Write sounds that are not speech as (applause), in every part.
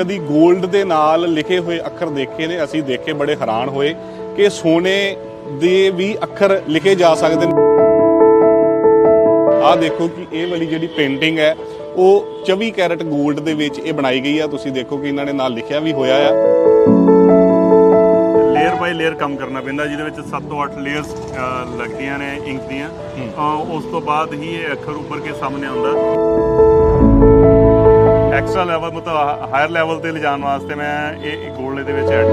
ਕਦੀ 골ਡ ਦੇ ਨਾਲ ਲਿਖੇ ਹੋਏ ਅੱਖਰ ਦੇਖੇ ਨੇ ਅਸੀਂ ਦੇਖੇ ਬੜੇ ਹੈਰਾਨ ਹੋਏ ਕਿ ਸੋਨੇ ਦੇ ਵੀ ਅੱਖਰ ਲਿਖੇ ਜਾ ਸਕਦੇ ਨੇ। ਆਹ ਦੇਖੋ ਕਿ ਇਹ ਵਾਲੀ ਜਿਹੜੀ ਪੇਂਟਿੰਗ ਹੈ ਉਹ 24 ਕੈਰਟ 골ਡ ਦੇ ਵਿੱਚ ਇਹ ਬਣਾਈ ਗਈ ਆ। ਤੁਸੀਂ ਦੇਖੋ ਕਿ ਇਹਨਾਂ ਨੇ ਨਾਲ ਲਿਖਿਆ ਵੀ ਹੋਇਆ ਆ। ਲੇਅਰ ਬਾਈ ਲੇਅਰ ਕੰਮ ਕਰਨਾ ਪੈਂਦਾ ਜਿਹਦੇ ਵਿੱਚ 7 ਤੋਂ 8 ਲੇਅਰਸ ਲੱਗਦੀਆਂ ਨੇ ਇੰਕ ਦੀਆਂ। ਉਸ ਤੋਂ ਬਾਅਦ ਹੀ ਇਹ ਅੱਖਰ ਉੱਪਰ ਕੇ ਸਾਹਮਣੇ ਆਉਂਦਾ। ਐਕਸਟਰਾ ਲੈਵਲ ਮਤਲਬ ਹਾਇਰ ਲੈਵਲ ਤੇ ਲਿਜਾਣ ਵਾਸਤੇ ਮੈਂ ਇਹ ਗੋਲਡ ਦੇ ਵਿੱਚ ਐਡ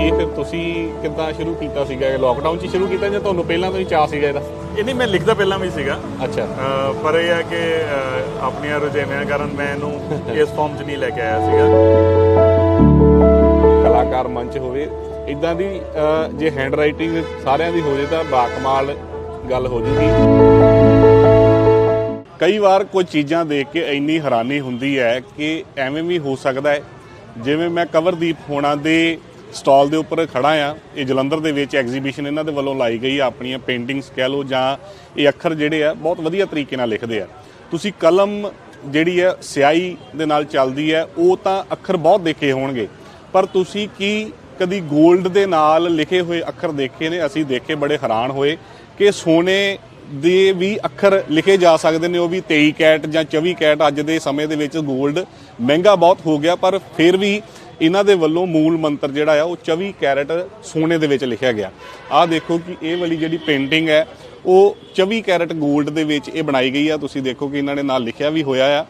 ਇਹ ਫਿਰ ਤੁਸੀਂ ਕਿੱਦਾਂ ਸ਼ੁਰੂ ਕੀਤਾ ਸੀਗਾ? ਇਹ ਲੋਕਡਾਊਨ 'ਚ ਸ਼ੁਰੂ ਕੀਤਾ ਜਾਂ ਤੁਹਾਨੂੰ ਪਹਿਲਾਂ ਤੋਂ ਹੀ ਚਾਹ ਸੀਗਾ ਇਹਦਾ? ਇਹ ਨਹੀਂ ਮੈਂ ਲਿਖਦਾ ਪਹਿਲਾਂ ਵੀ ਸੀਗਾ। ਅੱਛਾ। ਪਰ ਇਹ ਹੈ ਕਿ ਆਪਣੀਆਂ ਰੁਝੇਵਿਆਂ ਕਾਰਨ ਮੈਂ ਇਹਨੂੰ ਇਸ ਫਾਰਮ 'ਚ ਨਹੀਂ ਲੈ ਕੇ ਆਇਆ ਸੀਗਾ। ਕਲਾਕਾਰ ਮੰਚ ਹੋਵੇ ਇਦਾਂ ਦੀ ਜੇ ਹੈਂਡ ਰਾਈਟਿੰਗ ਸਾਰਿਆਂ ਦੀ ਹੋ ਜੇ ਤਾਂ ਬਾਕਮਾਲ ਗੱਲ ਹੋ ਜੂਗੀ। ਕਈ ਵਾਰ ਕੋਈ ਚੀਜ਼ਾਂ ਦੇਖ ਕੇ ਇੰਨੀ ਹੈਰਾਨੀ ਹੁੰਦੀ ਹੈ ਕਿ ਐਵੇਂ ਵੀ ਹੋ ਸਕਦਾ ਹੈ। ਜਿਵੇਂ ਮੈਂ ਕਵਰਦੀਪ ਹੋਣਾ ਦੇ ਸਟਾਲ ਦੇ ਉੱਪਰ ਖੜਾ ਆ ਇਹ ਜਲੰਧਰ ਦੇ ਵਿੱਚ ਐਗਜ਼ੀਬਿਸ਼ਨ ਇਹਨਾਂ ਦੇ ਵੱਲੋਂ ਲਾਈ ਗਈ ਆ, ਆਪਣੀਆਂ ਪੇਂਟਿੰਗਸ ਕਹਿ ਲਓ ਜਾਂ ਇਹ ਅੱਖਰ ਜਿਹੜੇ ਆ, ਬਹੁਤ ਵਧੀਆ ਤਰੀਕੇ ਨਾਲ ਲਿਖਦੇ ਆ। ਤੁਸੀਂ ਕਲਮ ਜਿਹੜੀ ਹੈ ਸਿਆਹੀ ਦੇ ਨਾਲ ਚੱਲਦੀ ਹੈ, ਉਹ ਤਾਂ ਅੱਖਰ ਬਹੁਤ ਦੇਖੇ ਹੋਣਗੇ। ਪਰ ਤੁਸੀਂ ਕੀ ਕਦੀ 골ਡ ਦੇ ਨਾਲ ਲਿਖੇ ਹੋਏ ਅੱਖਰ ਦੇਖੇ ਨੇ? ਅਸੀਂ ਦੇਖੇ ਬੜੇ ਹੈਰਾਨ ਹੋਏ ਕਿ ਸੋਨੇ ਦੇ ਵੀ ਅੱਖਰ ਲਿਖੇ ਜਾ ਸਕਦੇ ਨੇ, ਉਹ ਵੀ 23 ਕੈਟ ਜਾਂ 24 ਕੈਟ ਅੱਜ ਦੇ ਸਮੇਂ ਦੇ ਵਿੱਚ 골ਡ ਮਹਿੰਗਾ ਬਹੁਤ ਹੋ ਗਿਆ, ਪਰ ਫਿਰ ਵੀ ਇਹਨਾਂ ਦੇ ਵੱਲੋਂ ਮੂਲ ਮੰਤਰ ਜਿਹੜਾ ਆ, ਉਹ 24 ਕੈਰਟ ਸੋਨੇ ਦੇ ਵਿੱਚ ਲਿਖਿਆ ਗਿਆ। ਆਹ ਦੇਖੋ ਕਿ ਇਹ ਵਾਲੀ ਜਿਹੜੀ ਪੇਂਟਿੰਗ ਹੈ, ਉਹ 24 ਕੈਰਟ 골ਡ ਦੇ ਵਿੱਚ ਇਹ ਬਣਾਈ ਗਈ ਆ। ਤੁਸੀਂ ਦੇਖੋ ਕਿ ਇਹਨਾਂ ਨੇ ਨਾਲ ਲਿਖਿਆ ਵੀ ਹੋਇਆ ਆ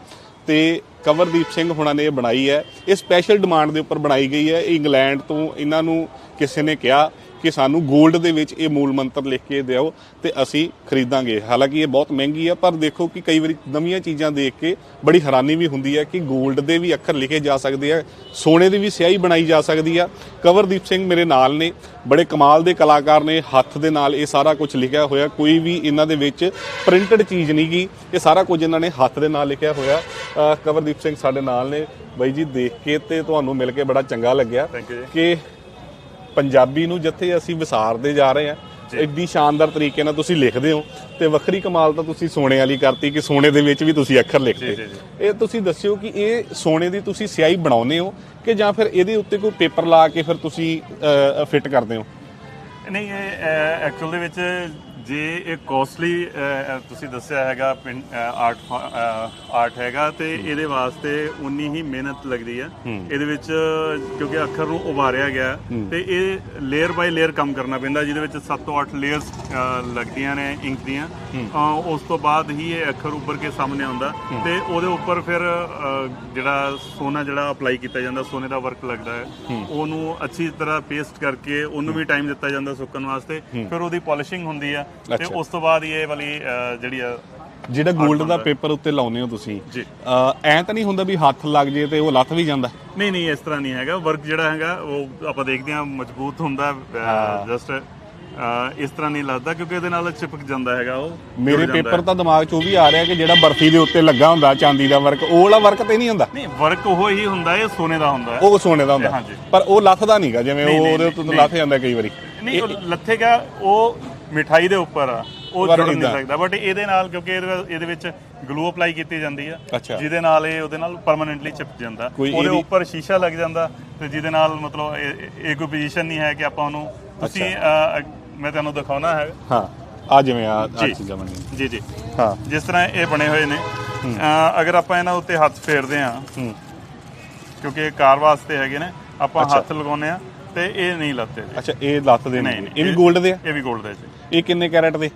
ਤੇ ਕਵਰਦੀਪ ਸਿੰਘ ਹੁਣਾਂ ਨੇ ਇਹ ਬਣਾਈ ਹੈ। ਇਹ ਸਪੈਸ਼ਲ ਡਿਮਾਂਡ ਦੇ ਉੱਪਰ ਬਣਾਈ ਗਈ ਹੈ। ਇੰਗਲੈਂਡ ਤੋਂ ਇਹਨਾਂ ਨੂੰ ਕਿਸੇ ਨੇ ਕਿਹਾ ਕਿ ਸਾਨੂੰ 골ਡ ਦੇ ਵਿੱਚ ਇਹ ਮੂਲ ਮੰਤਰ ਲਿਖ ਕੇ ਦਿਓ ਤੇ ਅਸੀਂ ਖਰੀਦਾਂਗੇ। ਹਾਲਾਂਕਿ ਇਹ ਬਹੁਤ ਮਹਿੰਗੀ ਹੈ ਪਰ ਦੇਖੋ ਕਿ ਕਈ ਵਾਰੀ ਨਵੀਆਂ ਚੀਜ਼ਾਂ ਦੇਖ ਕੇ ਬੜੀ ਹੈਰਾਨੀ ਵੀ ਹੁੰਦੀ ਹੈ ਕਿ 골ਡ ਦੇ ਵੀ ਅੱਖਰ ਲਿਖੇ ਜਾ ਸਕਦੇ ਆ ਸੋਨੇ ਦੀ ਵੀ ਸਿਆਹੀ ਬਣਾਈ ਜਾ ਸਕਦੀ ਆ। ਕਵਰਦੀਪ ਸਿੰਘ ਮੇਰੇ ਨਾਲ ਨੇ ਬੜੇ ਕਮਾਲ ਦੇ ਕਲਾਕਾਰ ਨੇ ਹੱਥ ਦੇ ਨਾਲ ਇਹ ਸਾਰਾ ਕੁਝ ਲਿਖਿਆ ਹੋਇਆ। ਕੋਈ ਵੀ ਇਹਨਾਂ ਦੇ ਵਿੱਚ ਪ੍ਰਿੰਟਡ ਚੀਜ਼ ਨਹੀਂ ਗੀ ਇਹ ਸਾਰਾ ਕੁਝ ਇਹਨਾਂ ਨੇ ਹੱਥ ਦੇ ਨਾਲ ਲਿਖਿਆ ਹੋਇਆ। ਕਵਰਦੀਪ ਸਿੰਘ ਸਾਡੇ ਨਾਲ ਨੇ। ਬਾਈ ਜੀ ਦੇਖ ਕੇ ਤੇ ਤੁਹਾਨੂੰ ਮਿਲ ਕੇ ਬੜਾ ਚੰਗਾ ਲੱਗਿਆ। ਕਿ ਪੰਜਾਬੀ ਨੂੰ ਜਿੱਥੇ ਅਸੀਂ ਵਿਸਾਰਦੇ ਜਾ ਰਹੇ ਹਾਂ ਇੱਡੀ ਸ਼ਾਨਦਾਰ ਤਰੀਕੇ ਨਾਲ ਤੁਸੀਂ ਲਿਖਦੇ ਹੋ ਤੇ ਵੱਖਰੀ ਕਮਾਲ ਤਾਂ ਤੁਸੀਂ ਸੋਨੇ ਵਾਲੀ ਕਰਤੀ ਕਿ ਸੋਨੇ ਦੇ ਵਿੱਚ ਵੀ ਤੁਸੀਂ ਅੱਖਰ ਲਿਖਦੇ ਇਹ ਤੁਸੀਂ ਦੱਸਿਓ ਕਿ ਇਹ ਸੋਨੇ ਦੀ ਤੁਸੀਂ ਸਿਆਹੀ ਬਣਾਉਂਦੇ ਹੋ ਕਿ ਜਾਂ ਫਿਰ ਇਹਦੇ ਉੱਤੇ ਕੋਈ ਪੇਪਰ ਲਾ ਕੇ ਫਿਰ ਤੁਸੀਂ ਫਿੱਟ ਕਰਦੇ ਹੋ? ਨਹੀਂ ਇਹ ਐਕਚੁਅਲ ਦੇ ਵਿੱਚ ਜੇ ਇਹ ਕੋਸਟਲੀ ਤੁਸੀਂ ਦੱਸਿਆ ਹੈਗਾ ਆਰਟ ਆਰਟ ਹੈਗਾ ਤੇ ਇਹਦੇ ਵਾਸਤੇ ਉਨੀ ਹੀ ਮਿਹਨਤ ਲੱਗਦੀ ਹੈ। ਇਹਦੇ ਵਿੱਚ ਕਿਉਂਕਿ ਅੱਖਰ ਨੂੰ ਉਭਾਰਿਆ ਗਿਆ ਤੇ ਇਹ ਲੇਅਰ ਬਾਈ ਲੇਅਰ ਕੰਮ ਕਰਨਾ ਪੈਂਦਾ ਜਿਹਦੇ ਵਿੱਚ 7 ਤੋਂ 8 ਲੇਅਰਸ ਲੱਗਦੀਆਂ ਨੇ ਇੰਕ ਦੀਆਂ। ਉਸ ਤੋਂ ਬਾਅਦ ਹੀ ਇਹ ਅੱਖਰ ਉੱਪਰ ਕੇ ਸਾਹਮਣੇ ਆਉਂਦਾ। ਤੇ ਉਹਦੇ ਉੱਪਰ ਫਿਰ ਜਿਹੜਾ ਸੋਨਾ ਜਿਹੜਾ ਅਪਲਾਈ ਕੀਤਾ ਜਾਂਦਾ ਸੋਨੇ ਦਾ ਵਰਕ ਲੱਗਦਾ ਹੈ। ਉਹਨੂੰ ਅੱਛੀ ਤਰ੍ਹਾਂ ਪੇਸਟ ਕਰਕੇ ਉਹਨੂੰ ਵੀ ਟਾਈਮ ਦਿੱਤਾ ਜਾਂਦਾ ਸੁੱਕਣ ਵਾਸਤੇ। ਫਿਰ ਉਹਦੀ ਪਾਲਿਸ਼ਿੰਗ ਹੁੰਦੀ ਆ ਤੇ। ਉਸ ਤੋਂ ਬਾਅਦ ਇਹ ਵਾਲੀ ਜਿਹੜੀ ਆ ਜਿਹੜਾ 골ਡ ਦਾ ਪੇਪਰ ਉੱਤੇ ਲਾਉਨੇ ਹੋ ਤੁਸੀਂ ਜੀ। ਅਹ, ਐਂ ਤਾਂ ਨਹੀਂ ਹੁੰਦਾ ਵੀ ਹੱਥ ਲੱਗ ਜੇ ਤੇ ਉਹ ਲੱਥ ਵੀ ਜਾਂਦਾ? ਨਹੀਂ ਨਹੀਂ ਇਸ ਤਰ੍ਹਾਂ ਨਹੀਂ ਹੈਗਾ। ਵਰਕ ਜਿਹੜਾ ਹੈਗਾ ਉਹ ਆਪਾਂ ਦੇਖਦੇ ਹਾਂ ਮਜ਼ਬੂਤ ਹੁੰਦਾ ਜਸਟ ਇਸ ਤਰ੍ਹਾਂ ਨਹੀਂ ਲੱਗਦਾ ਕਿਉਂਕਿ ਇਹਦੇ ਨਾਲ ਚਿਪਕ ਜਾਂਦਾ ਹੈਗਾ ਉਹ ਮੇਰੇ ਜੁੜ ਜਾਂਦਾ ਪੇਪਰ ਤਾਂ ਦਿਮਾਗ 'ਚ ਉਹ ਵੀ ਆ ਰਿਹਾ ਕਿ ਜਿਹੜਾ ਬਰਫੀ ਦੇ ਉੱਤੇ ਲੱਗਾ ਹੁੰਦਾ ਚਾਂਦੀ ਦਾ ਵਰਕ ਉਹ ਵਾਲਾ ਵਰਕ ਤੇ ਨਹੀਂ ਹੁੰਦਾ? ਨਹੀਂ ਵਰਕ ਉਹ ਹੀ ਹੁੰਦਾ ਹੈ ਸੋਨੇ ਦਾ ਹੁੰਦਾ ਹੈ। ਉਹ ਸੋਨੇ ਦਾ ਹੁੰਦਾ। ਹਾਂਜੀ। ਪਰ ਉਹ ਲੱਥਦਾ ਨਹੀਂਗਾ ਜਿਵੇਂ ਉਹ ਉਹਦੇ ਉੱਤੇ। ਲੱਥ ਜਾਂਦਾ ਕਈ ਵਾਰੀ। ਨਹੀਂ ਉਹ ਲੱਥੇਗਾ ਉਹ ਮਿਠਾਈ ਦੇ ਉੱਪਰ ਆ ਉਹ ਜੁੜ ਨਹੀਂ। ਸਕਦਾ। ਬਟ ਇਹਦੇ ਨਾਲ ਕਿਉਂਕਿ ਇਹਦੇ ਵਿੱਚ ਗਲੂ ਅਪਲਾਈ ਕੀਤੀ ਜਾਂਦੀ ਆ। ਜਿਹਦੇ ਨਾਲ ਇਹ ਉਹਦੇ ਨਾਲ ਪਰਮਨੈਂਟਲੀ ਚਿਪਕ ਜਾਂਦਾ। ਉਹਦੇ ਉੱਪਰ ਸ਼ੀਸ਼ਾ ਲੱਗ ਜਾਂਦਾ ਤੇ ਜਿਹਦੇ ਨਾਲ ਮਤਲਬ ਇਹ- ਕੋਈ ਪੋਜੀਸ਼ਨ ਨਹੀਂ ਹੈ ਕਿ ਆਪਾਂ ਉਹਨੂੰ ਤੁਸੀਂ ਮੈਂ ਤੁਹਾਨੂੰ ਦਿਖਾਉਣਾ ਹੈ। ਹਾਂ। ਆ ਜਿਵੇਂ ਆ ਆ। ਚੀਜ਼ਾਂ ਬਣੀਆਂ। ਜੀ ਜੀ। ਹਾਂ। ਜਿਸ ਤਰ੍ਹਾਂ ਇਹ ਬਣੇ ਹੋਏ ਨੇ। ਅਗਰ ਆਪਾਂ ਇਹਨਾਂ ਉੱਤੇ ਹੱਥ ਫੇਰਦੇ ਹੂੰ ਕਿਉਂਕਿ ਇਹ ਕਾਰ ਵਾਸਤੇ ਹੈਗੇ ਨੇ ਆਪਾਂ। ਹੱਥ ਲਗਾਉਂਦੇ ਆ ਤੇ ਇਹ ਨਹੀਂ ਲੱਤੇ ਅੱਛਾ ਇਹ ਨਹੀਂ ਨੇ ਨਹੀਂ, ਇਹ ਵੀ 골ਡ ਦੇ ਆ? ਇਹ ਵੀ 골ਡ ਦੇ ਜੀ। ਇਹ ਕਿੰਨੇ ਕੈਰਟ ਦੇ?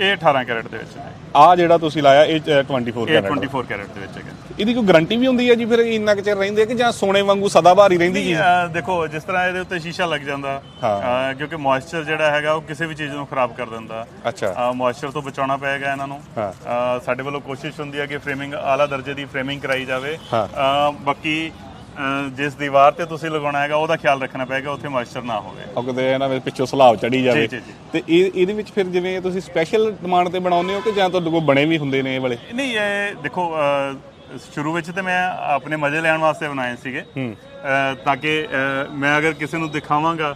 ਇਹ 18 ਕੈਰਟ ਦੇ ਵਿੱਚ ਨੇ। ਆ ਜਿਹੜਾ ਤੁਸੀਂ ਲਾਇਆ ਇਹ ਅ, 24 ਇਹ ਕੈਰਟ 24 ਕੈਰਟ ਦੇ ਵਿੱਚ ਹੈਗਾ। ਇਹਦੀ ਕੋਈ ਗਾਰੰਟੀ ਵੀ ਹੁੰਦੀ ਹੈ ਜੀ ਫਿਰ? ਇੰਨਾ ਕੁ ਚਿਰ ਰਹਿੰਦੇ ਆ ਕਿ ਜਾਂ ਸੋਨੇ ਵਾਂਗੂ ਸਦਾ ਭਾਰੀ ਰਹਿੰਦੀ ਚੀਜ਼? ਦੇਖੋ ਜਿਸ ਤਰ੍ਹਾਂ ਇਹਦੇ ਉੱਤੇ ਸ਼ੀਸ਼ਾ ਲੱਗ ਜਾਂਦਾ ਹਾਂ। ਕਿਉਂਕਿ ਮੋਇਸਚਰ ਜਿਹੜਾ ਹੈਗਾ ਉਹ ਕਿਸੇ ਵੀ ਚੀਜ਼ ਨੂੰ ਖਰਾਬ ਕਰ ਦਿੰਦਾ। ਅੱਛਾ। ਮੋਇਸਚਰ ਤੋਂ ਬਚਾਉਣਾ ਪਏਗਾ ਇਹਨਾਂ ਨੂੰ। ਹਾਂ। ਸਾਡੇ ਵੱਲੋਂ ਕੋਸ਼ਿਸ਼ ਹੁੰਦੀ ਹੈ ਕਿ ਫਰੇਮਿੰਗ ਆਲਾ ਦਰਜੇ ਦੀ ਫਰੇਮਿੰਗ ਕਰਾਈ ਜਾਵੇ। ਹਾਂ। ਬਾਕੀ ਜਿਸ ਦੀਵਾਰ ਤੇ ਤੁਸੀਂ ਲਗਾਉਣਾ ਹੈਗਾ ਉਹਦਾ ਖਿਆਲ ਰੱਖਣਾ ਪਏਗਾ ਉੱਥੇ ਮੋਇਸਚਰ ਨਾ ਹੋਵੇ। ਉਹ ਕਿਤੇ ਇਹਨਾਂ ਵਿੱਚ ਪਿੱਛੋਂ ਸਲਾਬ ਚੜੀ ਜਾਵੇ। ਜੀ, ਜੀ। ਤੇ ਇਹ ਇਹਦੇ ਵਿੱਚ ਫਿਰ ਜਿਵੇਂ ਤੁਸੀਂ ਸਪੈਸ਼ਲ ਡਿਮਾਂਡ ਤੇ ਬਣਾਉਂਦੇ ਹੋ ਕਿ ਜਾਂ ਤੁਹਾਡੇ ਕੋਲ ਬਣੇ ਵੀ ਹੁੰਦੇ ਨੇ ਇਹ ਵਾਲੇ? ਨਹੀਂ ਇਹ ਦੇਖੋ ਅਹ, ਸ਼ੁਰੂ ਵਿੱਚ ਤੇ ਮੈਂ ਆਪਣੇ ਮਜ਼ੇ ਲੈਣ ਵਾਸਤੇ ਬਣਾਏ ਸੀਗੇ। ਤਾਂ ਕਿ ਮੈਂ ਅਗਰ ਕਿਸੇ ਨੂੰ ਦਿਖਾਵਾਂਗਾ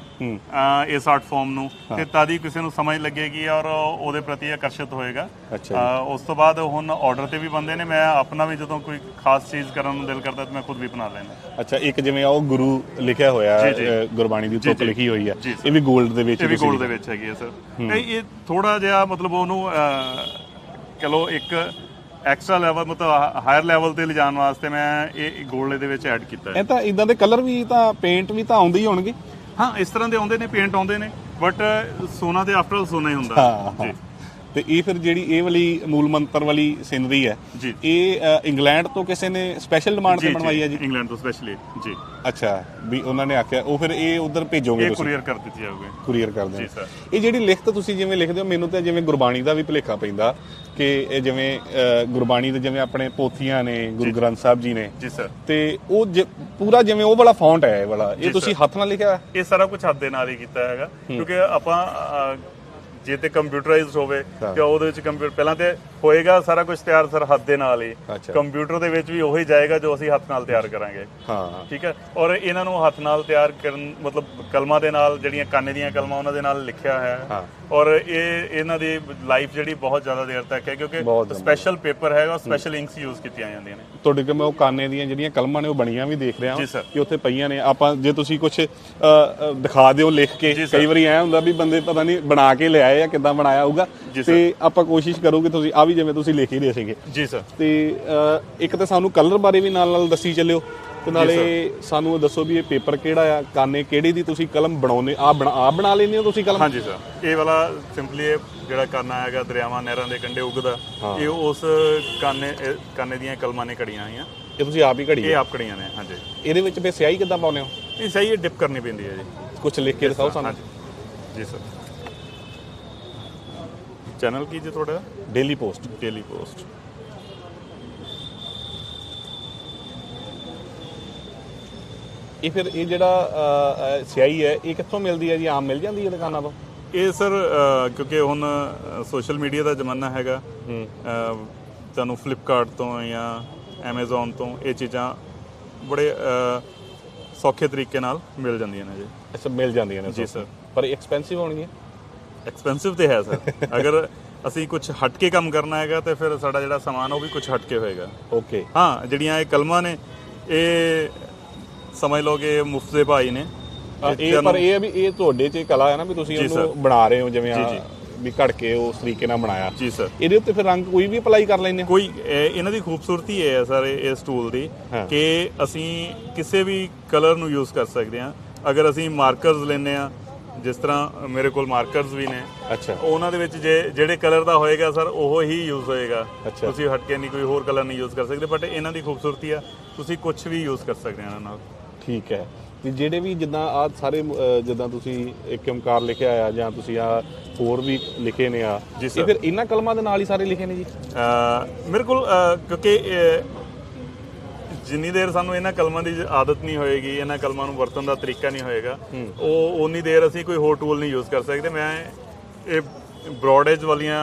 ਇਸ ਆਰਟ ਫਾਰਮ ਨੂੰ ਤੇ ਤਦ ਹੀ ਕਿਸੇ ਨੂੰ ਸਮਝ ਲੱਗੇਗੀ ਔਰ ਉਹ ਉਹਦੇ ਪ੍ਰਤੀ ਆਕਰਸ਼ਿਤ ਹੋਏਗਾ। ਉਸ ਤੋਂ ਬਾਅਦ ਹੁਣ ਆਰਡਰ ਤੇ ਵੀ ਬੰਦੇ ਨੇ ਮੈਂ ਆਪਣਾ ਵੀ ਜਦੋਂ ਕੋਈ ਖਾਸ ਚੀਜ਼ ਕਰਨ ਨੂੰ ਦਿਲ ਕਰਦਾ ਤਾਂ ਮੈਂ ਖੁਦ ਵੀ ਬਣਾ ਲੈਂਦਾ। ਅੱਛਾ ਇੱਕ ਜਿਵੇਂ ਉਹ ਗੁਰੂ ਲਿਖਿਆ ਹੋਇਆ ਗੁਰਬਾਣੀ ਦੀ ਤੁਕ। ਲਿਖੀ ਹੋਈ ਹੈ। ਇਹ ਵੀ 골ਡ ਦੇ ਵਿੱਚ ਇਹ ਵੀ 골ਡ ਦੇ ਵਿੱਚ ਹੈਗੀ ਹੈ ਸਰ। ਇਹ ਥੋੜਾ ਜਿਹਾ ਮਤਲਬ ਉਹਨੂੰ ਅਹ, ਚਲੋ ਇੱਕ ਐਕਸਟਰਾ ਲੈਵਲ ਮਤਲਬ ਹਾਇਰ ਲੈਵਲ ਤੇ ਲਿਜਾਣ ਵਾਸਤੇ ਮੈਂ ਇਹ 골ਡ ਦੇ ਵਿੱਚ ਐਡ ਕੀਤਾ ਹੈ। ਇਹ ਤਾਂ ਇਦਾਂ ਦੇ ਕਲਰ ਵੀ ਤਾਂ ਪੇਂਟ ਵੀ ਤਾਂ ਆਉਂਦੇ ਹੀ ਹੋਣਗੇ। ਹਾਂ ਇਸ ਤਰ੍ਹਾਂ ਦੇ ਆਉਂਦੇ ਨੇ ਪੇਂਟ ਆਉਂਦੇ ਨੇ ਬਟ ਸੋਨਾ ਤੇ ਆਫਟਰ ਸੋਨਾ ਹੀ ਹੁੰਦਾ। ਹਾਂ। ਜੀ। ਤੇ ਇਹ ਫਿਰ ਜਿਹੜੀ ਇਹ ਵਾਲੀ ਮੂਲ ਮੰਤਰ ਵਾਲੀ ਸਿਨਰੀ ਹੈ। ਇਹ ਇੰਗਲੈਂਡ ਤੋਂ ਕਿਸੇ ਨੇ ਸਪੈਸ਼ਲ ਡਿਮਾਂਡ ਤੇ ਬਣਵਾਈ ਹੈ ਜੀ? ਇੰਗਲੈਂਡ ਤੋਂ ਸਪੈਸ਼ਲੀ ਜੀ। ਅੱਛਾ ਵੀ ਉਹਨਾਂ ਨੇ ਆਖਿਆ ਉਹ ਫਿਰ ਇਹ ਉਧਰ ਭੇਜੋਗੇ ਇਹ ਤੁਸੀਂ? ਕੁਰੀਅਰ ਕਰ ਦਿੱਤੀ ਜਾਊਗੀ। ਕੁਰੀਅਰ ਜੀ, ਹੋ ਸਰ। ਇਹ ਜਿਹੜੀ ਲਿਖਤ ਤੁਸੀਂ ਜਿਵੇਂ ਲਿਖਦੇ ਹੋ ਮੈਨੂੰ ਤਾਂ ਜਿਵੇਂ ਗੁਰਬਾਣੀ ਦਾ ਵੀ ਭੁਲੇਖਾ ਪੈਂਦਾ ਕਿ ਇਹ ਜਿਵੇਂ ਗੁਰਬਾਣੀ ਦੇ ਜਿਵੇਂ ਆਪਣੇ ਪੋਥੀਆਂ ਨੇ ਗੁਰੂ ਗ੍ਰੰਥ ਸਾਹਿਬ ਜੀ ਨੇ ਜੀ ਸਰ ਤੇ ਉਹ ਪੂਰਾ ਜਿਵੇਂ ਉਹ ਵਾਲਾ ਫੌਂਟ ਹੈ ਇਹ ਵਾਲਾ। ਇਹ ਤੁਸੀਂ। ਹੱਥ ਨਾਲ ਲਿਖਿਆ? ਇਹ ਸਾਰਾ ਕੁਝ ਹੱਥ ਦੇ ਨਾਲ ਹੀ ਕੀਤਾ ਹੈਗਾ ਕਿਉਂਕਿ ਆਪਾਂ ਜੇ ਤੇ ਕੰਪਿਊਟਰਾਈਜ਼ਡ ਹੋਵੇ। ਤੇ ਉਹਦੇ ਵਿੱਚ ਕੰਪਿਊਟਰ ਪਹਿਲਾਂ ਤੇ ਹੋਏਗਾ ਸਾਰਾ ਕੁਝ ਤਿਆਰ ਸਰ ਹੱਥ ਦੇ ਨਾਲ ਹੀ। ਕੰਪਿਊਟਰ ਦੇ ਵਿੱਚ ਵੀ ਉਹੀ ਜਾਏਗਾ ਜੋ ਅਸੀਂ ਹੱਥ ਨਾਲ ਤਿਆਰ ਕਰਾਂਗੇ ਹਾਂ ਠੀਕ ਹੈ ਔਰ ਇਹਨਾਂ ਨੂੰ ਹੱਥ ਨਾਲ ਤਿਆਰ ਕਰਨ ਮਤਲਬ ਕਲਮਾਂ ਦੇ ਨਾਲ ਜਿਹੜੀਆਂ ਕਾਨੇ ਦੀਆਂ ਕਲਮਾਂ ਉਹਨਾਂ ਦੇ ਨਾਲ ਲਿਖਿਆ ਹਾਂ। ਔਰ ਇਹ ਇਹਨਾਂ ਦੀ ਲਾਈਫ ਜਿਹੜੀ ਬਹੁਤ ਜ਼ਿਆਦਾ ਦੇਰ ਤੱਕ ਹੈ ਕਿਉਂਕਿ। ਸਪੈਸ਼ਲ ਪੇਪਰ ਹੈਗਾ ਸਪੈਸ਼ਲ ਇੰਕਸ ਯੂਜ਼ ਕੀਤੀਆਂ ਜਾਂਦੀਆਂ ਨੇ ਤੁਹਾਡੇ ਕੋਲ ਮੈਂ ਉਹ ਕਾਨੇ ਦੀਆਂ ਜਿਹੜੀਆਂ ਕਲਮਾਂ ਨੇ ਉਹ ਬਣੀਆਂ ਵੀ ਦੇਖ ਰਿਹਾ ਹਾਂ। ਕਿ ਉੱਥੇ ਪਈਆਂ ਨੇ ਆਪਾਂ ਜੇ ਤੁਸੀਂ ਕੁਝ ਦਿਖਾ ਦਿਓ ਲਿਖ ਕੇ। ਕਈ ਵਾਰੀ ਐ ਹੁੰਦਾ ਵੀ ਬੰਦੇ ਪਤਾ ਨਹੀਂ ਬਣਾ ਕੇ ਲਿਆਏ ਆ ਕਿੱਦਾਂ ਬਣਾਇਆ ਹੋਊਗਾ। ਤੇ ਆਪਾਂ ਕੋਸ਼ਿਸ਼ ਕਰੋਗੇ ਤੁਸੀਂ ਆ ਵੀ ਜਿਵੇਂ ਤੁਸੀਂ ਲਿਖ ਹੀ ਰਹੇ ਸੀਗੇ ਜੀ ਸਰ ਤੇ ਇੱਕ ਤਾਂ ਸਾਨੂੰ ਕਲਰ ਬਾਰੇ ਵੀ ਨਾਲ ਨਾਲ ਦੱਸੀ ਚੱਲਿਓ ਤੇ ਨਾਲੇ ਸਾਨੂੰ ਇਹ ਦੱਸੋ ਵੀ ਇਹ ਪੇਪਰ ਕਿਹੜਾ ਆ? ਕਾਨੇ ਕਿਹੜੀ ਦੀ ਤੁਸੀਂ ਕਲਮ ਬਣਾਉਨੇ ਆ ਬਣਾ ਆ ਬਣਾ ਲੈਂਦੇ ਹੋ ਤੁਸੀਂ ਕਲਮ? ਹਾਂਜੀ ਸਰ। ਇਹ ਵਾਲਾ ਸਿੰਪਲੀ ਇਹ ਜਿਹੜਾ ਕਾਨਾ ਹੈਗਾ ਦਰਿਆਵਾਂ ਨਹਿਰਾਂ ਦੇ ਕੰਢੇ ਉੱਗਦਾ ਇਹ ਉਸ ਕਾਨੇ ਕਾਨੇ ਦੀਆਂ ਕਲਮਾਂ ਨੇ ਕੜੀਆਂ ਆਈਆਂ ਇਹ ਤੁਸੀਂ ਆਪ ਹੀ ਘੜੀ ਇਹ ਆਪ ਕੜੀਆਂ ਨੇ ਹਾਂਜੀ। ਇਹਦੇ ਵਿੱਚ ਫੇ ਸਿਆਹੀ ਕਿੱਦਾਂ ਪਾਉਨੇ ਹੋ? ਇਹ ਸਹੀ ਡਿਪ ਕਰਨੀ ਪੈਂਦੀ ਹੈ ਜੀ। ਕੁਝ ਲਿਖ ਕੇ ਦਿਖਾਓ ਸਾਨੂੰ। ਹਾਂਜੀ। ਜੀ ਸਰ ਚੈਨਲ ਕੀ ਜੀ ਤੁਹਾਡਾ? ਡੇਲੀ ਪੋਸਟ ਡੇਲੀ ਪੋਸਟ ਇਹ ਫਿਰ ਇਹ ਜਿਹੜਾ ਸਿਆਹੀ ਹੈ ਇਹ ਕਿੱਥੋਂ ਮਿਲਦੀ ਹੈ ਜੀ? ਆਮ ਮਿਲ ਜਾਂਦੀ ਹੈ ਦੁਕਾਨਾਂ ਤੋਂ? ਇਹ ਸਰ ਕਿਉਂਕਿ ਹੁਣ ਸੋਸ਼ਲ ਮੀਡੀਆ ਦਾ ਜ਼ਮਾਨਾ ਹੈਗਾ। ਤੁਹਾਨੂੰ ਫਲਿੱਪਕਾਰਟ ਤੋਂ ਜਾਂ Amazon ਤੋਂ ਇਹ ਚੀਜ਼ਾਂ ਬੜੇ ਸੌਖੇ ਤਰੀਕੇ ਨਾਲ ਮਿਲ ਜਾਂਦੀਆਂ ਨੇ ਜੀ। ਅੱਛਾ ਮਿਲ ਜਾਂਦੀਆਂ ਨੇ ਜੀ। ਸਰ। ਪਰ ਐਕਸਪੈਂਸਿਵ ਹੋਣਗੀਆਂ? ਐਕਸਪੈਂਸਿਵ ਤੇ ਹੈ ਸਰ। (laughs) ਅਗਰ ਅਸੀਂ ਕੁਝ ਹਟ ਕੇ ਕੰਮ ਕਰਨਾ ਹੈਗਾ ਤੇ ਫਿਰ ਸਾਡਾ ਜਿਹੜਾ ਸਮਾਨ ਉਹ ਵੀ ਕੁਝ ਹਟ ਕੇ ਹੋਏਗਾ। ਓਕੇ ਹਾਂ ਜਿਹੜੀਆਂ ਇਹ ਕਲਮਾਂ ਨੇ ਇਹ ਸਮਝ ਲਓ ਕਿ ਮੁਫਤ ਦੇ ਭਾਈ ਨੇ। ਇਹ ਪਰ ਇਹ ਵੀ ਇਹ ਤੁਹਾਡੇ 'ਚ ਇਹ ਕਲਾ ਹੈ ਨਾ ਵੀ ਤੁਸੀਂ ਉਹਨੂੰ। ਬਣਾ ਰਹੇ ਹੋ ਜਿਵੇਂ ਆ। ਵੀ ਘੜ ਕੇ ਉਸ ਤਰੀਕੇ ਨਾਲ ਬਣਾਇਆ। ਜੀ ਸਰ। ਇਹਦੇ ਉੱਤੇ ਫਿਰ ਰੰਗ ਕੋਈ ਵੀ ਅਪਲਾਈ ਕਰ ਲੈਂਦੇ ਕੋਈ ਇਹ- ਇਹਨਾਂ ਦੀ ਖੂਬਸੂਰਤੀ ਇਹ ਹੈ ਸਰ ਇਸ ਟੂਲ ਦੀ। ਕਿ ਅਸੀਂ ਕਿਸੇ ਵੀ ਕਲਰ ਨੂੰ ਯੂਜ਼ ਕਰ ਸਕਦੇ ਹਾਂ। ਅਗਰ ਅਸੀਂ ਮਾਰਕਰਸ ਲੈਨੇ ਆ ਜਿਸ ਤਰ੍ਹਾਂ ਮੇਰੇ ਕੋਲ ਮਾਰਕਰਸ ਵੀ ਨੇ। ਅੱਛਾ। ਉਹਨਾਂ ਦੇ ਵਿੱਚ ਜੇ ਜਿਹੜੇ ਕਲਰ ਦਾ ਹੋਏਗਾ ਸਰ ਉਹ ਹੀ ਯੂਜ਼ ਹੋਏਗਾ। ਤੁਸੀਂ ਹਟ ਕੇ ਨਹੀਂ ਕੋਈ ਹੋਰ ਕਲਰ ਨਹੀਂ ਯੂਜ਼ ਕਰ ਸਕਦੇ ਬਟ ਇਹਨਾਂ ਦੀ ਖੂਬਸੂਰਤੀ ਆ। ਤੁਸੀਂ ਕੁਝ ਵੀ ਯੂਜ਼ ਕਰ ਸਕਦੇ ਹੋ ਇਹਨਾਂ ਨਾਲ। ਠੀਕ ਹੈ। ਤੇ ਜਿਹੜੇ ਵੀ ਜਿੱਦਾਂ ਆ ਸਾਰੇ ਅ, ਜਿੱਦਾਂ ਤੁਸੀਂ ਇੱਕ ਓਮਕਾਰ ਲਿਖਿਆ ਆ ਜਾਂ ਤੁਸੀਂ ਆ ਹੋਰ ਵੀ ਲਿਖੇ ਨੇ ਆ ਜੀ, ਇਹ। ਫਿਰ ਇਹਨਾਂ ਕਲਮਾਂ ਦੇ ਨਾਲ ਹੀ ਸਾਰੇ ਲਿਖੇ ਨੇ ਜੀ? ਅਹ ਮੇਰੇ ਕੋਲ ਅਹ, ਕਿਉਂਕਿ ਅਹ, ਜਿੰਨੀ ਦੇਰ ਸਾਨੂੰ ਇਹਨਾਂ ਕਲਮਾਂ ਦੀ ਆਦਤ ਨਹੀਂ ਹੋਏਗੀ ਇਹਨਾਂ ਕਲਮਾਂ ਨੂੰ ਵਰਤਣ ਦਾ ਤਰੀਕਾ ਨਹੀਂ ਹੋਏਗਾ ਉਹ ਉਨੀ ਦੇਰ ਅਸੀਂ ਕੋਈ ਹੋਰ ਟੂਲ ਨਹੀਂ ਯੂਜ਼ ਕਰ ਸਕਦੇ। ਮੈਂ ਇਹ ਬ੍ਰੌਡ ਐਜ ਵਾਲੀਆਂ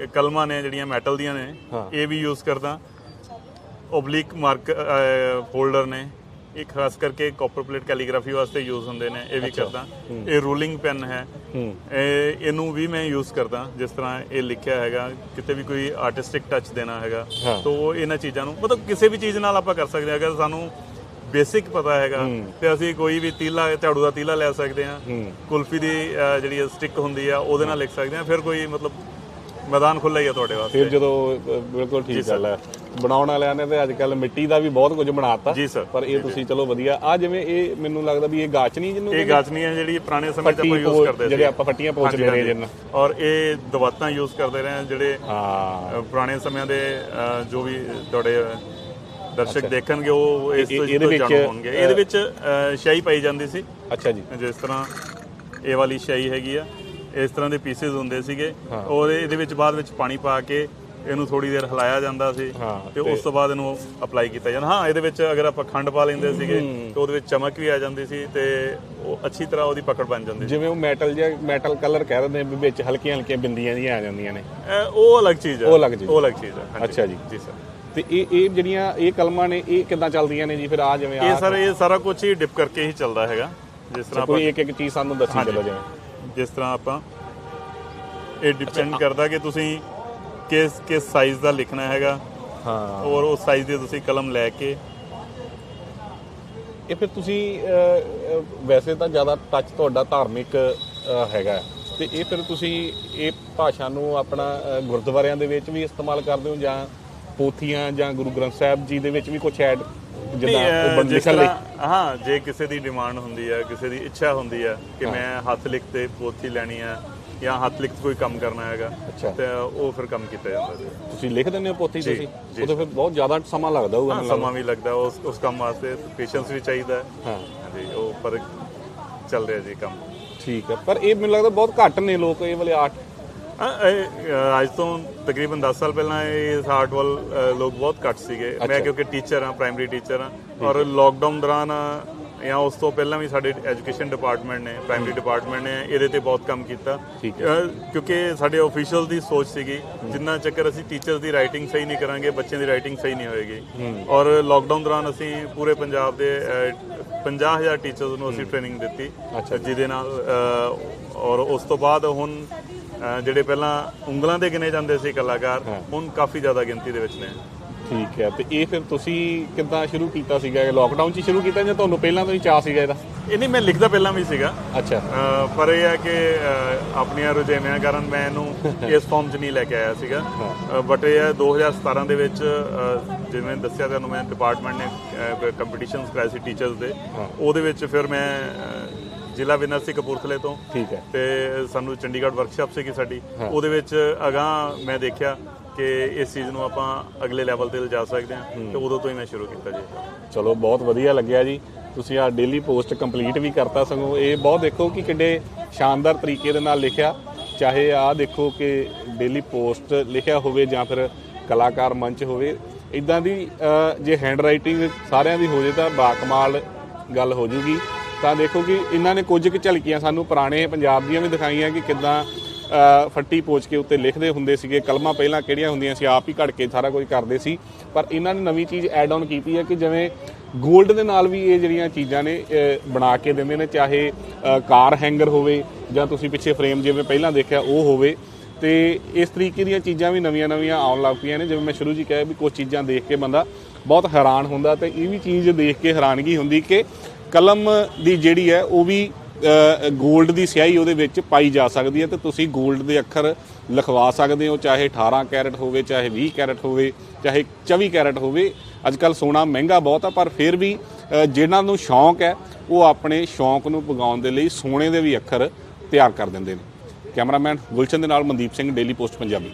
ਇਹ ਕਲਮਾਂ ਨੇ ਜਿਹੜੀਆਂ ਮੈਟਲ ਦੀਆਂ ਨੇ ਹਾਂ। ਇਹ ਵੀ ਯੂਜ਼ ਕਰਦਾ। ਓਬਲਿਕ ਮਾਰਕ ਹੋਲਡਰ ਨੇ। ਇਹ ਖਾਸ ਕਰਕੇ ਕਾਪਰ ਪਲੇਟ ਕੈਲੀਗ੍ਰਾਫੀ ਵਾਸਤੇ ਯੂਜ਼ ਹੁੰਦੇ ਨੇ ਇਹ ਵੀ ਕਰਦਾ। ਇਹ ਰੂਲਿੰਗ ਪੈਨ ਹੈ। ਇਹ ਇਹਨੂੰ ਵੀ ਮੈਂ ਯੂਜ਼ ਕਰਦਾ ਜਿਸ ਤਰ੍ਹਾਂ ਇਹ ਲਿਖਿਆ ਹੈਗਾ ਕਿਤੇ ਵੀ ਕੋਈ ਆਰਟਿਸਟਿਕ ਟੱਚ ਦੇਣਾ ਹੈਗਾ। ਤਾਂ ਇਹਨਾਂ ਚੀਜ਼ਾਂ ਨੂੰ ਮਤਲਬ ਕਿਸੇ ਵੀ ਚੀਜ਼ ਨਾਲ ਆਪਾਂ ਕਰ ਸਕਦੇ ਹਾਂ। ਅਗਰ ਸਾਨੂੰ ਬੇਸਿਕ ਪਤਾ ਹੈਗਾ ਤੇ ਅਸੀਂ ਕੋਈ ਵੀ ਤੀਲਾ ਝਾੜੂ ਦਾ ਤੀਲਾ ਲੈ ਸਕਦੇ ਹਾਂ। ਕੁਲਫੀ ਦੀ ਜਿਹੜੀ ਸਟਿਕ ਹੁੰਦੀ ਆ ਉਹਦੇ ਨਾਲ ਲਿਖ ਸਕਦੇ ਹਾਂ। ਫਿਰ ਕੋਈ ਮਤਲਬ ਮੈਦਾਨ ਖੁੱਲ੍ਹਾ ਹੀ ਆ ਤੁਹਾਡੇ ਵਾਸਤੇ। ਫਿਰ ਜਦੋਂ ਅ, ਬਿਲਕੁਲ ਠੀਕ ਗੱਲ ਹੈ। ਬਣਾਉਣ ਵਾਲਿਆਂ ਨੇ ਤੇ ਅੱਜ ਕੱਲ ਮਿੱਟੀ ਦਾ ਵੀ ਬਹੁਤ ਕੁਝ ਬਣਾਤਾ। ਜੀ ਸਰ। ਪਰ ਇਹ ਤੁਸੀਂ ਚਲੋ ਵਧੀਆ। ਆ ਜਿਵੇਂ ਇਹ ਮੈਨੂੰ ਲੱਗਦਾ ਵੀ ਇਹ ਗਾਚਨੀ ਜਿਹਨੂੰ ਇਹ ਗਾਚਨੀ ਹੈ ਜਿਹੜੀ ਪੁਰਾਣੇ ਸਮੇਂ 'ਚ ਪੱਟੀ ਆਪਾਂ ਯੂਜ਼ ਪੋ- ਕਰਦੇ ਸੀ। ਜਿਹੜੇ ਆਪਾਂ ਪੱਟੀਆਂ ਪੋਚਦੇ ਰਹੇ ਜਿੰਨ। ਔਰ ਇਹ ਦਵਾਤਾਂ ਯੂਜ਼ ਕਰਦੇ ਰਹੇ ਜਿਹੜੇ ਹਾਂ। ਅ, ਪੁਰਾਣੇ ਸਮਿਆਂ ਦੇ ਅ, ਜੋ ਵੀ ਤੁਹਾਡੇ ਅ, ਦਰਸ਼ਕ ਦੇਖਣਗੇ ਉਹ ਇਸ ਇਹ- ਤੋਂ ਇਹਦੇ ਵਿੱਚ, ਜਾਣੂ ਹੋਣਗੇ। ਇਹਦੇ ਵਿੱਚ ਅ, ਸ਼ਾਹੀ ਪਾਈ ਜਾਂਦੀ ਸੀ। ਅੱਛਾ ਜੀ। ਜਿਸ ਤਰ੍ਹਾਂ ਇਹ ਵਾਲੀ ਸ਼ਾਹੀ ਹੈਗੀ ਆ। ਇਸ ਤਰ੍ਹਾਂ ਦੇ ਪੀਸਸ ਹੁੰਦੇ ਸੀਗੇ। ਔਰ ਇਹਦੇ ਵਿੱਚ ਬਾਅਦ ਵਿੱਚ ਪਾਣੀ ਪਾ ਕੇ ਇਹਨੂੰ ਥੋੜੀ ਦੇਰ ਹਿਲਾਇਆ ਜਾਂਦਾ ਸੀ ਤੇ ਉਸ ਤੋਂ ਬਾਅਦ ਇਹਨੂੰ ਅਪਲਾਈ ਕੀਤਾ ਜਾਂਦਾ। ਹਾਂ ਇਹਦੇ ਵਿੱਚ ਅਗਰ ਆਪਾਂ ਖੰਡ ਪਾ ਲੈਂਦੇ ਸੀਗੇ ਤੇ ਉਹਦੇ ਵਿੱਚ ਚਮਕ ਵੀ ਆ ਜਾਂਦੀ ਸੀ ਤੇ ਉਹ ਅੱਛੀ ਤਰ੍ਹਾਂ ਉਹਦੀ ਪਕੜ ਬਣ ਜਾਂਦੀ ਜਿਵੇਂ ਉਹ ਮੈਟਲ ਜਿਹਾ ਮੈਟਲ ਕਲਰ ਕਹਿ ਦਿੰਦੇ ਵੀ ਵਿੱਚ ਹਲਕੀਆਂ ਹਲਕੀਆਂ ਬਿੰਦੀਆਂ ਜੀਆਂ ਆ ਜਾਂਦੀਆਂ ਨੇ। ਉਹ ਅਲੱਗ ਚੀਜ਼ ਹੈ ਉਹ ਅਲੱਗ ਚੀਜ਼। ਉਹ ਅਲੱਗ ਚੀਜ਼ ਹੈ। ਅੱਛਾ ਜੀ। ਜੀ ਸਰ। ਤੇ ਇਹ ਇਹ ਜਿਹੜੀਆਂ ਇਹ ਕਲਮਾਂ ਨੇ ਇਹ ਕਿੱਦਾਂ ਚੱਲਦੀਆਂ ਨੇ ਜੀ? ਫਿਰ ਆ ਜਿਵੇਂ ਇਹ ਆ ਸਰ ਇਹ ਸਾਰਾ ਕੁਝ ਹੀ ਡਿਪ ਕਰਕੇ ਹੀ ਚੱਲਦਾ ਹੈਗਾ। ਜਿਸ ਤਰ੍ਹਾਂ ਕੋਈ ਇੱਕ ਇੱਕ ਚੀਜ਼ ਸਾਨੂੰ ਦੱਸੀ। ਚਲੋ ਜਿਵੇਂ। ਜਿਸ ਤਰ੍ਹਾਂ ਆਪਾਂ ਇਹ ਡਿਪੈਂਡ ਕਰਦਾ ਕਿ ਤੁਸੀਂ ਕਿਸ ਕਿਸ ਸਾਈਜ਼ ਦਾ ਲਿਖਣਾ ਹੈਗਾ। ਹਾਂ। ਔਰ ਉਸ ਸਾਈਜ਼ ਦੀ ਤੁਸੀਂ ਕਲਮ ਲੈ ਕੇ। ਇਹ ਫਿਰ ਤੁਸੀਂ ਵੈਸੇ ਤਾਂ ਜ਼ਿਆਦਾ ਟੱਚ ਤੁਹਾਡਾ ਧਾਰਮਿਕ ਹੈਗਾ। ਤੇ ਇਹ ਫਿਰ ਤੁਸੀਂ ਇਹ ਭਾਸ਼ਾ ਨੂੰ ਆਪਣਾ ਗੁਰਦੁਆਰਿਆਂ ਦੇ ਵਿੱਚ ਵੀ ਇਸਤੇਮਾਲ ਕਰਦੇ ਹੋ ਜਾਂ ਪੋਥੀਆਂ ਜਾਂ ਗੁਰੂ ਗ੍ਰੰਥ ਸਾਹਿਬ ਜੀ ਦੇ ਵਿੱਚ ਵੀ ਕੁਝ ਐਡ ਜਿੱਦਾਂ ਉਹ ਲਿਖਣ ਲਈ ਹਾਂ ਜੇ ਕਿਸੇ ਦੀ ਡਿਮਾਂਡ ਹੁੰਦੀ ਹੈ ਕਿਸੇ ਦੀ ਇੱਛਾ ਹੁੰਦੀ ਹੈ ਕਿ ਮੈਂ ਹੱਥ ਲਿਖ ਤੇ ਪੋਥੀ ਲੈਣੀ ਹੈ ਜਾਂ ਹੱਥ ਲਿਖ ਕੋਈ ਕੰਮ ਕਰਨਾ ਹੈਗਾ। ਤੇ ਉਹ ਫਿਰ ਕੰਮ ਕੀਤਾ ਜਾਂਦਾ ਜੀ ਤੁਸੀਂ ਲਿਖ ਦਿੰਦੇ ਹੋ ਪੋਥੀ ਜੀ, ਤੁਸੀਂ? ਜੀ। ਉਹ ਤਾਂ ਫਿਰ ਬਹੁਤ ਜ਼ਿਆਦਾ ਸਮਾਂ ਲੱਗਦਾ ਹੋਊਗਾ ਹਾਂ। ਸਮਾਂ ਵੀ ਲੱਗਦਾ ਉਸ ਉਸ ਕੰਮ ਵਾਸਤੇ ਪੇਸ਼ੈਂਸ ਵੀ ਚਾਹੀਦਾ ਹੈ। ਹਾਂ। ਹਾਂਜੀ ਉਹ ਪਰ ਚੱਲ ਰਿਹਾ ਜੀ ਕੰਮ। ਠੀਕ ਹੈ ਪਰ ਇਹ ਮੈਨੂੰ ਲੱਗਦਾ ਬਹੁਤ ਘੱਟ ਨੇ ਲੋਕ ਇਹ ਵਾਲੇ ਆਰਟ ਅੱਜ ਤੋਂ ਤਕਰੀਬਨ 10 ਸਾਲ ਪਹਿਲਾਂ ਇਹ ਆਰਟ ਵੱਲ ਲੋਕ ਬਹੁਤ ਘੱਟ ਸੀਗੇ। ਮੈਂ ਕਿਉਂਕਿ ਟੀਚਰ ਹਾਂ ਪ੍ਰਾਇਮਰੀ ਟੀਚਰ ਹਾਂ। ਔਰ ਲੋਕਡਾਊਨ ਦੌਰਾਨ ਜਾਂ ਉਸ ਤੋਂ ਪਹਿਲਾਂ ਵੀ ਸਾਡੇ ਐਜੂਕੇਸ਼ਨ ਡਿਪਾਰਟਮੈਂਟ ਨੇ ਪ੍ਰਾਇਮਰੀ ਡਿਪਾਰਟਮੈਂਟ ਨੇ ਇਹਦੇ ਤੇ ਬਹੁਤ ਕੰਮ ਕੀਤਾ। ਕਿਉਂਕਿ ਸਾਡੇ ਆਫੀਸ਼ੀਅਲ ਦੀ ਸੋਚ ਸੀਗੀ ਜਿੰਨਾ ਚੱਕਰ ਅਸੀਂ ਟੀਚਰਸ ਦੀ ਰਾਈਟਿੰਗ ਸਹੀ ਨਹੀਂ ਕਰਾਂਗੇ ਬੱਚਿਆਂ ਦੀ ਰਾਈਟਿੰਗ ਸਹੀ ਨਹੀਂ ਹੋਏਗੀ। ਔਰ ਲੋਕਡਾਊਨ ਦੌਰਾਨ ਅਸੀਂ ਪੂਰੇ ਪੰਜਾਬ ਦੇ ਅ, 50000 ਟੀਚਰਸ ਨੂੰ ਅਸੀਂ ਟ੍ਰੇਨਿੰਗ ਦਿੱਤੀ। ਜਿਹਦੇ ਨਾਲ ਔਰ ਉਸ ਤੋਂ ਬਾਅਦ ਹੁਣ ਜਿਹੜੇ ਪਹਿਲਾਂ ਉਂਗਲਾਂ ਦੇ ਗਿਣੇ ਜਾਂਦੇ ਸੀ ਕਲਾਕਾਰ। ਹੁਣ ਕਾਫੀ ਜ਼ਿਆਦਾ ਗਿਣਤੀ ਦੇ ਵਿੱਚ ਨੇ। ਠੀਕ ਹੈ ਤੇ ਇਹ ਫਿਰ ਤੁਸੀਂ ਕਿੱਦਾਂ ਸ਼ੁਰੂ ਕੀਤਾ ਸੀਗਾ? ਇਹ ਲੋਕਡਾਊਨ 'ਚ ਹੀ ਸ਼ੁਰੂ ਕੀਤਾ ਜਾਂ ਤੁਹਾਨੂੰ ਪਹਿਲਾਂ ਤੋਂ ਹੀ ਚਾਹ ਸੀਗਾ ਇਹਦਾ? ਇਹ ਨਹੀਂ ਮੈਂ ਲਿਖਦਾ ਪਹਿਲਾਂ ਵੀ ਸੀਗਾ। ਅੱਛਾ। ਪਰ ਇਹ ਹੈ ਕਿ ਆਪਣੀਆਂ ਰੁਝੇਵਿਆਂ ਕਾਰਨ ਮੈਂ ਇਹਨੂੰ ਇਸ ਫਾਰਮ 'ਚ ਨਹੀਂ ਲੈ ਕੇ ਆਇਆ ਸੀਗਾ। ਬਟ ਇਹ ਹੈ 2017 ਦੇ ਵਿੱਚ ਜਿਵੇਂ ਦੱਸਿਆ ਤੁਹਾਨੂੰ ਮੈਂ ਡਿਪਾਰਟਮੈਂਟ ਨੇ ਕੰਪੀਟੀਸ਼ਨਸ ਕਰਾਏ ਸੀ ਟੀਚਰਸ ਦੇ। ਉਹਦੇ ਵਿੱਚ ਫਿਰ ਮੈਂ ਜ਼ਿਲ੍ਹਾ ਵਿਨਰ ਸੀ ਕਪੂਰਥਲੇ ਤੋਂ। ਠੀਕ ਹੈ। ਤੇ ਸਾਨੂੰ ਚੰਡੀਗੜ੍ਹ ਵਰਕਸ਼ਾਪ ਸੀਗੀ ਸਾਡੀ। ਉਹਦੇ ਵਿੱਚ ਅਗਾਂਹ ਮੈਂ ਦੇਖਿਆ ਕਿ ਇਸ ਚੀਜ਼ ਨੂੰ ਆਪਾਂ ਅਗਲੇ ਲੈਵਲ ਤੇ ਲਿਜਾ ਸਕਦੇ ਹਾਂ। ਤੇ ਉਦੋਂ ਤੋਂ ਹੀ ਮੈਂ ਸ਼ੁਰੂ ਕੀਤਾ ਜੀ। ਚਲੋ ਬਹੁਤ ਵਧੀਆ ਲੱਗਿਆ ਜੀ। ਤੁਸੀਂ ਆ ਡੇਲੀ ਪੋਸਟ ਕੰਪਲੀਟ ਵੀ ਕਰਤਾ ਸਗੋਂ। ਇਹ ਬਹੁਤ ਦੇਖੋ ਕਿ ਕਿੱਡੇ ਸ਼ਾਨਦਾਰ ਤਰੀਕੇ ਦੇ ਨਾਲ ਲਿਖਿਆ। ਚਾਹੇ ਆ ਦੇਖੋ ਕਿ ਡੇਲੀ ਪੋਸਟ ਲਿਖਿਆ ਹੋਵੇ ਜਾਂ ਫਿਰ ਕਲਾਕਾਰ ਮੰਚ ਹੋਵੇ। ਇਦਾਂ ਦੀ ਜੇ ਹੈਂਡ ਰਾਈਟਿੰਗ ਸਾਰਿਆਂ ਦੀ ਹੋ ਜੇ ਤਾਂ ਬਾਕਮਾਲ ਗੱਲ ਹੋ ਜੂਗੀ। ਤਾਂ ਦੇਖੋ ਕਿ ਇਹਨਾਂ ਨੇ ਕੁਝ ਕੁ ਝਲਕੀਆਂ ਸਾਨੂੰ ਪੁਰਾਣੇ ਪੰਜਾਬ ਦੀਆਂ ਵੀ ਦਿਖਾਈਆਂ ਕਿ ਕਿੱਦਾਂ ਫੱਟੀ ਪੋਚ ਕੇ ਉੱਤੇ ਲਿਖਦੇ ਹੁੰਦੇ ਸੀਗੇ, ਕਲਮਾਂ ਪਹਿਲਾਂ ਕਿਹੜੀਆਂ ਹੁੰਦੀਆਂ ਸੀ, ਆਪ ਹੀ ਘੜ ਕੇ ਸਾਰਾ ਕੁਝ ਕਰਦੇ ਸੀ। ਪਰ ਇਹਨਾਂ ਨੇ ਨਵੀਂ ਚੀਜ਼ ਐਡ ਆਨ ਕੀਤੀ ਹੈ ਕਿ ਜਿਵੇਂ 골ਡ ਦੇ ਨਾਲ ਵੀ ਇਹ ਜਿਹੜੀਆਂ ਚੀਜ਼ਾਂ ਨੇ ਬਣਾ ਕੇ ਦਿੰਦੇ ਨੇ, ਚਾਹੇ ਕਾਰ ਹੈਂਗਰ ਹੋਵੇ ਜਾਂ ਤੁਸੀਂ ਪਿੱਛੇ ਫਰੇਮ ਜਿਵੇਂ ਪਹਿਲਾਂ ਦੇਖਿਆ ਉਹ ਹੋਵੇ। ਤੇ ਇਸ ਤਰੀਕੇ ਦੀਆਂ ਚੀਜ਼ਾਂ ਵੀ ਨਵੀਆਂ-ਨਵੀਆਂ ਆਉਣ ਲੱਗ ਪਈਆਂ ਨੇ। ਜਿਵੇਂ ਮੈਂ ਸ਼ੁਰੂ 'ਚ ਹੀ ਕਿਹਾ ਵੀ ਕੁਝ ਚੀਜ਼ਾਂ ਦੇਖ ਕੇ ਬੰਦਾ ਬਹੁਤ ਹੈਰਾਨ ਹੁੰਦਾ ਤੇ ਇਹ ਵੀ ਚੀਜ਼ ਦੇਖ ਕੇ ਹੈਰਾਨਗੀ ਹੁੰਦੀ ਕਿ ਕਲਮ ਦੀ ਜਿਹੜੀ ਹੈ ਉਹ ਵੀ 골ਡ ਦੀ ਸਿਆਹੀ ਉਹਦੇ ਵਿੱਚ ਪਾਈ ਜਾ ਸਕਦੀ ਹੈ ਤੇ ਤੁਸੀਂ 골ਡ ਦੇ ਅੱਖਰ ਲਿਖਵਾ ਸਕਦੇ ਹੋ ਚਾਹੇ 18 ਕੈਰਟ ਹੋਵੇ ਚਾਹੇ 20 ਕੈਰਟ ਹੋਵੇ ਚਾਹੇ 24 ਕੈਰਟ ਹੋਵੇ। ਅੱਜ ਕੱਲ ਸੋਨਾ ਮਹਿੰਗਾ ਬਹੁਤ ਆ ਪਰ ਫਿਰ ਵੀ ਅ, ਜਿਨ੍ਹਾਂ ਨੂੰ ਸ਼ੌਂਕ ਹੈ ਉਹ ਆਪਣੇ ਸ਼ੌਂਕ ਨੂੰ ਪਗਾਉਣ ਦੇ ਲਈ ਸੋਨੇ ਦੇ ਵੀ ਅੱਖਰ ਤਿਆਰ ਕਰ ਦਿੰਦੇ ਨੇ। ਕੈਮਰਾਮੈਨ ਗੁਲਸ਼ਨ ਦੇ ਨਾਲ ਮਨਦੀਪ ਸਿੰਘ ਡੇਲੀ ਪੋਸਟ ਪੰਜਾਬੀ।